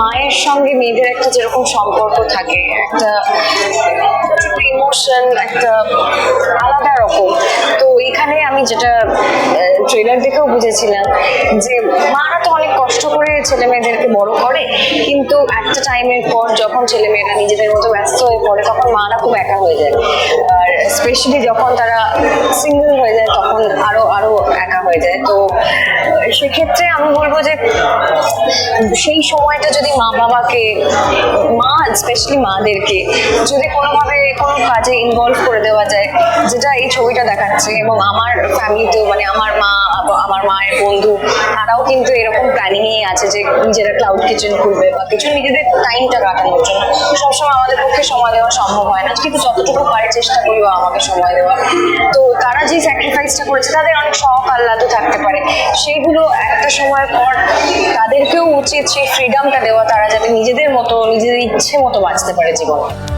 মায়ের সঙ্গে মেয়েদের একটা যেরকম সম্পর্ক থাকে, একটা ইমোশন একটা আলাদা রকম। তো এখানে আমি যেটা ট্রেলার দেখেও বুঝেছিলাম যে মারা তো অনেক কষ্ট করে ছেলে মেয়েদেরকে বড় করে, কিন্তু একটা টাইমের পর যখন ছেলে মেয়েরা নিজেদের মতো ব্যস্ত হয়ে পড়ে, তখন মারা খুব একা হয়ে যায়। আর স্পেশালি যখন তারা সিঙ্গেল হয়ে যায় তখন আরও আরও একা হয়ে যায়। তো সেক্ষেত্রে আমি বলব যে সেই সময়টা যদি মা বাবাকে, মা স্পেশালি মাদেরকে যদি কোনোভাবে কোনো কাজে ইনভলভ করে দেওয়া যায়, যেটা এই ছবিটা দেখাচ্ছে এবং আমার ফ্যামিলিতেও মানে আমার মা, আমার মায়ের বন্ধু, তারাও কিন্তু এরকম প্ল্যানিং এই আছে যে নিজেরা ক্লাউড কিচেন খুলবে বা কিছু নিজেদের টাইমটা কাটানোর জন্য। সবসময় আমাদের পক্ষে সময় দেওয়া সম্ভব হয় না। কিন্তু যতটুকু পারে চেষ্টা করি আমাকে সময় দেওয়া। তো তারা যে স্যাক্রিফাইসটা করেছে, তাদের অনেক শখ আহ্লাদও থাকতে পারে। সেইগুলো একটা সময় পর তাদেরকেও উচিত সেই ফ্রিডমটা দেওয়া, তারা যাতে নিজেদের মতো, নিজেদের ইচ্ছে মতো বাঁচতে পারে জীবনে।